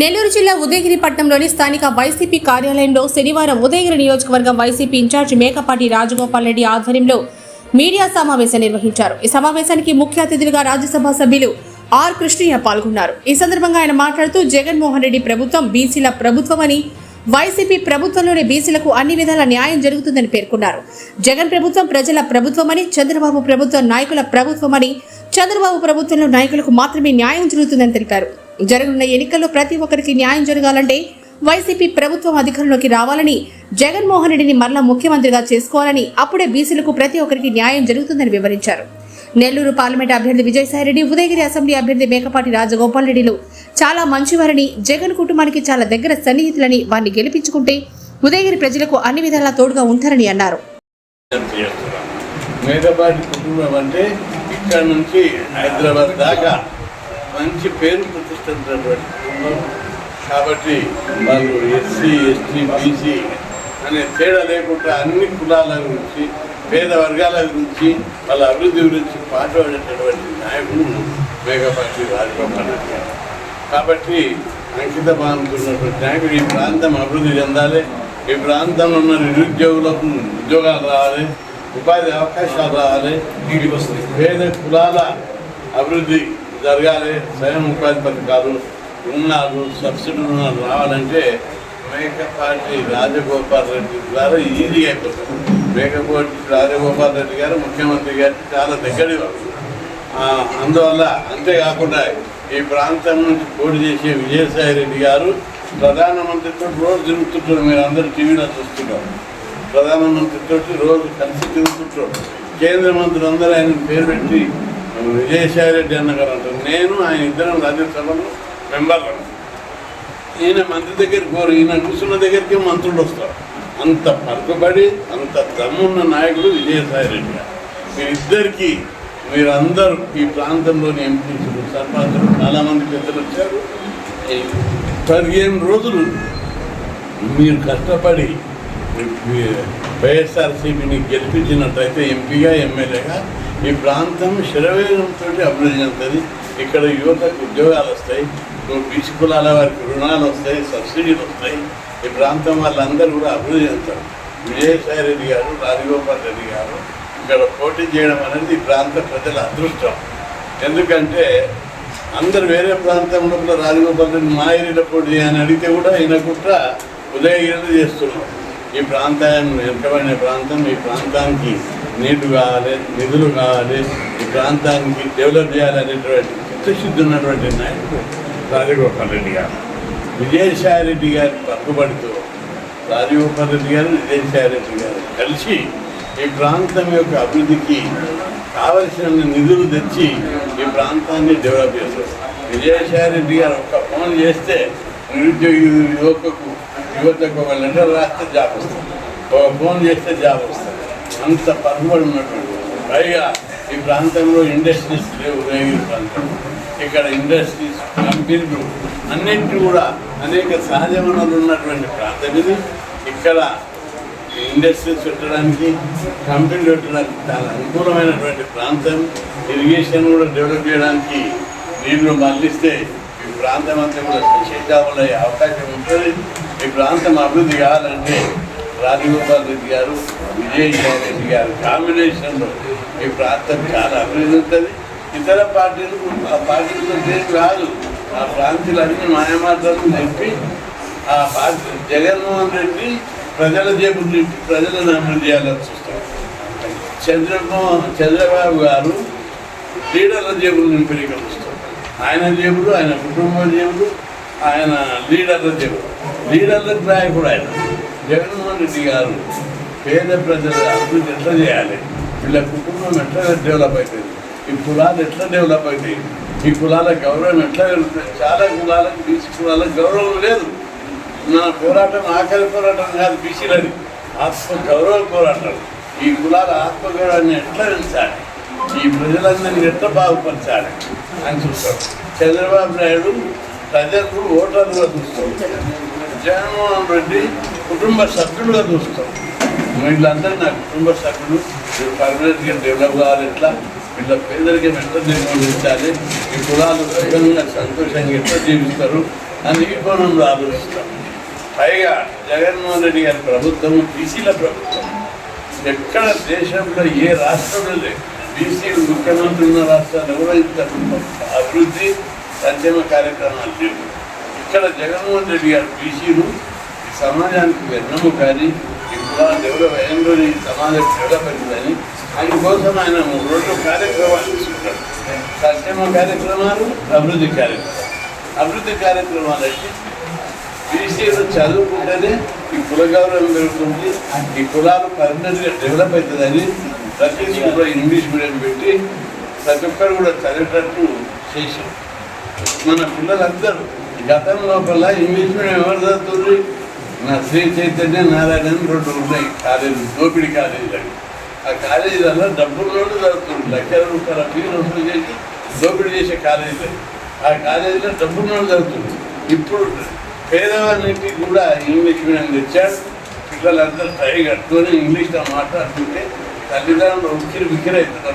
నెల్లూరు జిల్లా ఉదయగిరి పట్టణంలోని స్థానిక వైసీపీ కార్యాలయంలో శనివారం ఉదయగిరి నియోజకవర్గం వైసీపీ ఇన్ఛార్జ్ మేకపాటి రాజగోపాల్ రెడ్డి ఆధ్వర్యంలో మీడియా సమావేశం నిర్వహించారు. ఈ సమావేశానికి ముఖ్య అతిథులుగా రాజ్యసభ సభ్యులు ఆర్ కృష్ణయ్య పాల్గొన్నారు. ఈ సందర్భంగా ఆయన మాట్లాడుతూ జగన్మోహన్ రెడ్డి ప్రభుత్వం బీసీల ప్రభుత్వమని వైసీపీ ప్రభుత్వంలోని బీసీలకు అన్ని విధాల న్యాయం జరుగుతుందని పేర్కొన్నారు. జగన్ ప్రభుత్వం ప్రజల ప్రభుత్వమని చంద్రబాబు ప్రభుత్వం నాయకుల ప్రభుత్వమని చంద్రబాబు ప్రభుత్వంలో నాయకులకు మాత్రమే న్యాయం జరుగుతుందని తెలిపారు. జరగనున్న ఎన్నికల్లో ప్రతి ఒక్కరికి న్యాయం జరగాలంటే వైసీపీ ప్రభుత్వం అధికారంలోకి రావాలని జగన్మోహన్ రెడ్డిని మరలా ముఖ్యమంత్రిగా చేసుకోవాలని అప్పుడే బీసీలకు ప్రతి ఒక్కరికి న్యాయం జరుగుతుందని వివరించారు. నెల్లూరు పార్లమెంట్ అభ్యర్థి విజయసాయిరెడ్డి ఉదయగిరి అసెంబ్లీ అభ్యర్థి మేకపాటి రాజగోపాల్ రెడ్డిలు. చాలా మంచివారని జగన్ కుటుంబానికి చాలా దగ్గర సన్నిహితులని వారిని గెలిపించుకుంటే ఉదయగిరి ప్రజలకు అన్ని విధాలా తోడుగా ఉంటారని అన్నారు. మేకపాటి కుటుంబం అంటే ఇక్కడ నుంచి హైదరాబాద్ దాకా మంచి పేరు ప్రతిష్ఠించినటువంటి కుటుంబం. కాబట్టి వాళ్ళు ఎస్సీ ఎస్టీ బీసీ అనే తేడా లేకుండా అన్ని కులాల గురించి పేద వర్గాల గురించి వాళ్ళ అభివృద్ధి గురించి పాటుపడేటటువంటి నాయకుడు మేకపాటి రాజగోపాల్ కాబట్టి అంకిత భావంతున్నటువంటి నాయకుడు ఈ ప్రాంతం అభివృద్ధి చెందాలి ఈ ప్రాంతంలో ఉన్న నిరుద్యోగులకు ఉద్యోగాలు రావాలి ఉపాధి అవకాశాలు రావాలి పేద కులాల అభివృద్ధి జరగాలి స్వయం ఉపాధి పథకాలు రుణాలు సబ్సిడీ రుణాలు రావాలంటే మేకపాటి రాజగోపాల్ రెడ్డి ద్వారా ఈజీ అయిపోతుంది. మేకపోటి రాజగోపాల్ రెడ్డి గారు ముఖ్యమంత్రి గారికి చాలా దగ్గరి అందువల్ల అంతేకాకుండా ఈ ప్రాంతం నుంచి పోటీ చేసే విజయసాయి రెడ్డి గారు ప్రధానమంత్రితో రోజు తిరుగుతుంటారు. మీరు అందరూ టీవీలో చూస్తున్నారు ప్రధానమంత్రితో రోజు కలిసి తిరుగుతుంటారు. కేంద్ర మంత్రులు అందరూ ఆయన పేరు పెట్టి విజయసాయి రెడ్డి అన్నగారు అంటారు నేను ఆయన ఇద్దరం రాజ్యసభలో మెంబర్లను ఈయన మంత్రి దగ్గరికి పోరు ఈయన కూర్చున్న దగ్గరికి మంత్రులు వస్తారు. అంత పలుకుబడి అంత దమ్మున్న నాయకుడు విజయసాయి రెడ్డి గారు. మీరిద్దరికీ మీరందరూ ఈ ప్రాంతంలోని ఎంపీలు సర్పంచులు చాలామంది పెద్దలు వచ్చారు. పదిహేను రోజులు మీరు కష్టపడి వైఎస్ఆర్సీపీని గెలిపించినట్లయితే ఎంపీగా ఎమ్మెల్యేగా ఈ ప్రాంతం శరవేగంతో అభివృద్ధి చెందుతుంది. ఇక్కడ యువతకు ఉద్యోగాలు వస్తాయి బీసీ కులాల వారికి రుణాలు వస్తాయి సబ్సిడీలు వస్తాయి. ఈ ప్రాంతం వాళ్ళందరూ కూడా అభివృద్ధి చెందుతారు. విజయసాయి రెడ్డి గారు రాజగోపాల్ రెడ్డి గారు ఇక్కడ పోటీ చేయడం అనేది ఈ ప్రాంత ప్రజల అదృష్టం. ఎందుకంటే అందరు వేరే ప్రాంతంలో కూడా రాజగోపాల్ రెడ్డి మా ఏరియాలో పోటీ చేయని అడిగితే కూడా ఈయన కుట్ర ఉదయగిరిలో చేస్తున్నాం. ఈ ప్రాంతాన్ని వెనుకబడిన ప్రాంతం ఈ ప్రాంతానికి నీళ్ళు కావాలి నిధులు కావాలి ఈ ప్రాంతానికి డెవలప్ చేయాలనేటువంటి చిత్తశుద్ధి ఉన్నటువంటి నాయకుడు రాజగోపాల్ రెడ్డి గారు. విజయసాయి రెడ్డి గారి పట్టుబడితో రాజగోపాల్ రెడ్డి గారు విజయసాయి రెడ్డి గారు కలిసి ఈ ప్రాంతం యొక్క అభివృద్ధికి కావలసిన నిధులు తెచ్చి ఈ ప్రాంతాన్ని డెవలప్ చేస్తారు విజయసాయి రెడ్డి గారు ఒక్క ఫోన్ చేస్తే నిరుద్యోగ యువతకు యువతకు ఒక లెటర్ రాస్తే జాబ్ వస్తుంది. ఒక ఫోన్ చేస్తే జాబ్ వస్తుంది. అంత పరుగుబడి ఉన్నటువంటి పైగా ఈ ప్రాంతంలో ఇండస్ట్రీస్ లేవు రేగిరి ప్రాంతం ఇక్కడ ఇండస్ట్రీస్ కంపెనీలు అన్నింటి కూడా అనేక సహజ వనరులు ఉన్నటువంటి ప్రాంతం ఇది. ఇక్కడ ఇండస్ట్రీస్ పెట్టడానికి కంపెనీలు పెట్టడానికి చాలా అనుకూలమైనటువంటి ప్రాంతం. ఇరిగేషన్ కూడా డెవలప్ చేయడానికి నీళ్ళు మళ్ళిస్తే ఈ ప్రాంతం అంతా కూడా సస్యశ్యామలు అయ్యే అవకాశం ఉంటుంది. ఈ ప్రాంతం అభివృద్ధి కావాలంటే రాజగోపాల్ రెడ్డి గారు విజయ్ రెడ్డి గారు కాంబినేషన్లో ఈ ప్రాంతం చాలా అభివృద్ధి ఉంటుంది. ఇతర పార్టీలు ఆ పార్టీలతో దేనికి రాదు. ఆ ప్రాంతాలు అన్ని మాయమాటలు నింపి ఆ పార్టీ జగన్మోహన్ రెడ్డి ప్రజల జేబులు నింపి ప్రజలను అభివృద్ధి చేయాలని చూస్తాం. చంద్రమోహన్ చంద్రబాబు గారు లీడర్ల జేబులు నింపడానికి వస్తారు ఆయన జేబులు ఆయన కుటుంబం జేబులు ఆయన లీడర్ల జేబులు. లీడర్లకు నాయకుడు ఆయన. జగన్మోహన్ రెడ్డి గారు పేద ప్రజల అభివృద్ధి ఎంత చేయాలి? వీళ్ళ కుటుంబం ఎట్లా డెవలప్ అవుతుంది ఈ కులాలు ఎట్లా డెవలప్ అవుతాయి ఈ కులాల గౌరవం ఎట్లా పెరుగుతుంది? చాలా కులాలకు బీసీ కులాలకు గౌరవం లేదు. నా పోరాటం ఆకలి పోరాటం కాదు బీసీలది. ఆత్మ గౌరవ పోరాటం. ఈ కులాల ఆత్మగౌరవాన్ని ఎట్లా పెంచాలి? ఈ ప్రజలందరినీ ఎట్లా బాగుపరచాలి? అని చూస్తాడు చంద్రబాబు నాయుడు ప్రజలు ఓటర్లుగా చూస్తాం. జగన్మోహన్ రెడ్డి కుటుంబ సభ్యులుగా చూస్తాం. వీళ్ళందరూ నా కుటుంబ సభ్యులు. పర్మనెంట్గా డెవలప్ కావాలి ఎట్లా? వీళ్ళ పేదరికం ఎట్లా నిర్మూలించాలి? ఈ కులాలు సుఖంగా సంతోషంగా ఎట్లా జీవిస్తారు? అని ఈ కోణంలో ఆలోచిస్తాం పైగా జగన్మోహన్ రెడ్డి గారి ప్రభుత్వం బీసీల ప్రభుత్వం. ఎక్కడ దేశంలో ఏ రాష్ట్రంలో లేదు. బీసీలు ముఖ్యమంత్రి ఉన్న రాష్ట్రాలు ఎవరో అభివృద్ధి సంక్షేమ కార్యక్రమాలు లేవు. ఇక్కడ జగన్మోహన్ రెడ్డి గారు బీసీలు ఈ సమాజానికి వెన్నము కానీ డెవలప్ సమాజం డెవలప్ అవుతుందని ఆయన కోసం ఆయన రెండు కార్యక్రమాలు తీసుకుంటారు సంక్షేమ కార్యక్రమాలు అభివృద్ధి కార్యక్రమాలు. అభివృద్ధి కార్యక్రమాలు అంటే బీసీలు చదువుకుంటేనే ఈ కుల గౌరవం పెరుగుతుంది. ఈ కులాలు పర్మనెంట్గా డెవలప్ అవుతుందని ప్రతి స్కూల్లో ఇంగ్లీష్ మీడియం పెట్టి ప్రతి ఒక్కరు కూడా చదివేటట్టు చేశాం మన పిల్లలందరూ గతం లోపల ఇంగ్లీష్ మీడియం ఎవరు చదువుతుంది? నా శ్రీ చైతన్య నారాయణ అని రెండు ఉన్నాయి. కాలేజీ దోపిడి కాలేజీలు ఆ కాలేజీలలో డబ్బులు నోటు చదువుతుంది లక్షల రూపాయల ఫీజు వసూలు చేసి దోపిడీ చేసే కాలేజీలు ఆ కాలేజీలో డబ్బులు చదువుతుంది ఇప్పుడు పేదవాళ్ళకి కూడా ఇంగ్లీష్ మీడియం తెచ్చాడు పిల్లలందరూ టై కట్టుకొని ఇంగ్లీష్లో మాట్లాడుతుంటే తల్లిదండ్రులు ఉక్కిరి బిక్కిరి అవుతున్నారు.